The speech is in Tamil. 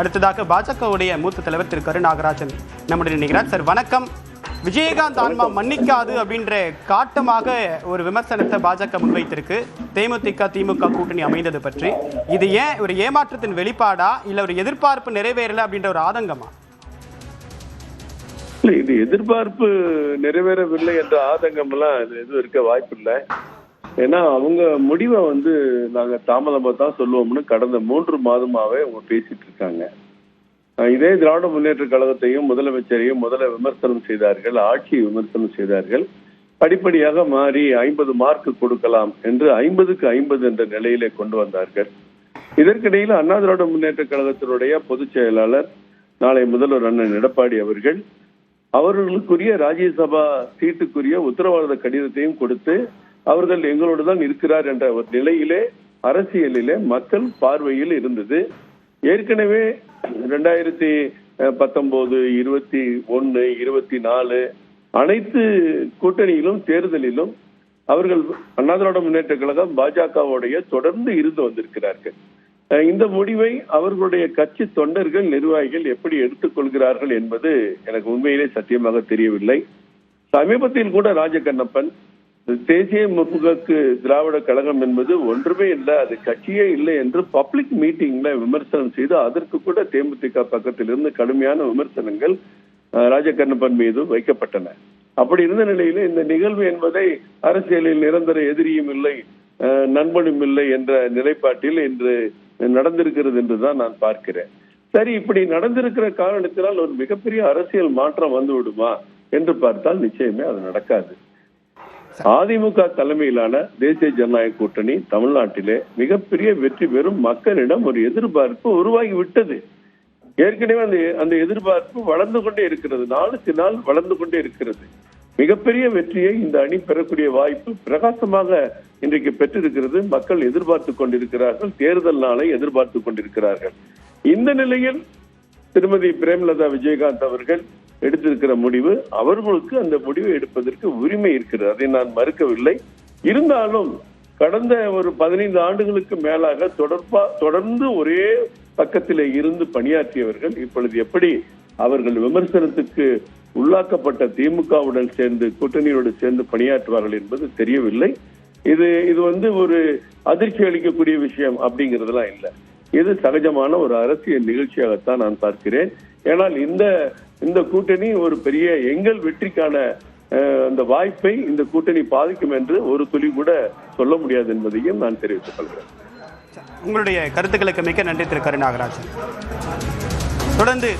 அடுத்ததாக பாஜகவுடைய மூத்த தலைவர் திரு கருநாகராஜன் நம்முடைய நினைக்கிறார் சார் வணக்கம். விஜயகாந்த் ஆன்மா மன்னிக்காது அப்படின்ற காட்டமாக ஒரு விமர்சனத்தை பாஜக முன்வைத்திருக்கு. தேமுதிக திமுக கூட்டணி அமைந்தது பற்றி. இது ஏன் ஒரு ஏமாற்றத்தின் வெளிப்பாடா? இல்ல ஒரு எதிர்பார்ப்பு நிறைவேறல அப்படின்ற ஒரு ஆதங்கமா? இது எதிர்பார்ப்பு நிறைவேறவில்லை என்ற ஆதங்கம் எல்லாம் இது எதுவும் இருக்க வாய்ப்பு இல்லை ஏன்னா அவங்க முடிவை வந்து நாங்க தாமதமா தான் சொல்லுவோம்னு கடந்த மூன்று மாதமாவே அவங்க பேசிட்டு இருக்காங்க இதே திராவிட முன்னேற்ற கழகத்தையும் முதலமைச்சரையும் முதல்ல விமர்சனம் செய்தார்கள் ஆட்சியை விமர்சனம் செய்தார்கள். படிப்படியாக மாறி ஐம்பது மார்க் கொடுக்கலாம் என்று ஐம்பதுக்கு ஐம்பது என்ற நிலையிலே கொண்டு வந்தார்கள். இதற்கிடையில் அண்ணா திராவிட முன்னேற்ற கழகத்தினுடைய பொதுச் செயலாளர் நாளை முதல்வர் அண்ணன் எடப்பாடி அவர்கள் அவர்களுக்குரிய ராஜ்யசபா சீட்டுக்குரிய உத்தரவாத கடிதத்தையும் கொடுத்து அவர்கள் எங்களோடு தான் இருக்கிறார் என்ற ஒரு நிலையிலே அரசியலிலே மக்கள் பார்வையில் இருந்தது. ஏற்கனவே ரெண்டாயிரத்தி பத்தொன்பது இருபத்தி ஒன்று இருபத்தி நாலு அனைத்து கூட்டணியிலும் தேர்தலிலும் அவர்கள் அண்ணாதிராவிட முன்னேற்ற கழகம் பாஜகவுடைய தொடர்ந்து இருந்து வந்திருக்கிறார்கள். இந்த முடிவை அவர்களுடைய கட்சி தொண்டர்கள் நிர்வாகிகள் எப்படி எடுத்துக்கொள்கிறார்கள் என்பது எனக்கு உண்மையிலே சத்தியமாக தெரியவில்லை. சமீபத்தில் கூட ராஜகண்ணப்பன் தேசிய முற்போக்கு திராவிட கழகம் என்பது ஒன்றுமே இல்லை அது கட்சியே இல்லை என்று பப்ளிக் மீட்டிங்ல விமர்சனம் செய்து அதற்கு கூட தேமுதிக பக்கத்திலிருந்து கடுமையான விமர்சனங்கள் ராஜகண்ணப்பன் மீது வைக்கப்பட்டன. அப்படி இருந்த நிலையில இந்த நிகழ்வு என்பதை அரசியலில் நிரந்தர எதிரியும் இல்லை நண்பனும் இல்லை என்ற நிலைப்பாட்டில் இன்று நடந்திருக்கிறது என்றுதான் நான் பார்க்கிறேன். சரி இப்படி நடந்திருக்கிற காரணத்தினால் ஒரு மிகப்பெரிய அரசியல் மாற்றம் வந்து விடுமா என்று பார்த்தால் நிச்சயமே அது நடக்காது. அதிமுக தலைமையிலான தேசிய ஜனநாயக கூட்டணி தமிழ்நாட்டிலே மிகப்பெரிய வெற்றி பெறும் மக்களிடம் ஒரு எதிர்பார்ப்பு உருவாகி விட்டது. ஏற்கனவே அந்த அந்த எதிர்பார்ப்பு வளர்ந்து கொண்டே இருக்கிறது. நாளுக்கு நாள் வளர்ந்து கொண்டே இருக்கிறது. மிகப்பெரிய வெற்றியை இந்த அணி பெறக்கூடிய வாய்ப்பு பிரகாசமாக இன்றைக்கு பெற்றிருக்கிறது. மக்கள் எதிர்பார்த்து கொண்டிருக்கிறார்கள். தேர்தல் நாளை எதிர்பார்த்து கொண்டிருக்கிறார்கள். இந்த நிலையில் திருமதி பிரேமலதா விஜயகாந்த் அவர்கள் எடுத்திருக்கிற முடிவு அவர்களுக்கு அந்த முடிவை எடுப்பதற்கு உரிமை இருக்கிறது. அதை நான் மறுக்கவில்லை. இருந்தாலும் கடந்த ஒரு பதினைந்து ஆண்டுகளுக்கு மேலாக தொடர்பா தொடர்ந்து ஒரே பக்கத்திலே இருந்து பணியாற்றியவர்கள் இப்பொழுது எப்படி அவர்கள் விமர்சனத்துக்கு உள்ளாக்கப்பட்ட திமுகவுடன் சேர்ந்து கூட்டணியோடு சேர்ந்து பணியாற்றுவார்கள் என்பது தெரியவில்லை. இது இது வந்து ஒரு அதிர்ச்சி அளிக்கக்கூடிய விஷயம் அப்படிங்கிறதுலாம் இல்லை. இது சகஜமான ஒரு அரசியல் நிகழ்ச்சியாகத்தான் நான் பார்க்கிறேன். ஏனால் இந்த இந்த கூட்டணி ஒரு பெரிய எங்கள் வெற்றிக்கான அந்த வாய்ப்பை இந்த கூட்டணி பாதிக்கும் என்று ஒரு துளி கூட சொல்ல முடியாது என்பதையும் நான் தெரிவித்துக் கொள்கிறேன். உங்களுடைய கருத்துக்களுக்கு மிக்க நன்றி திரு கருநாகராஜன் தொடர்ந்து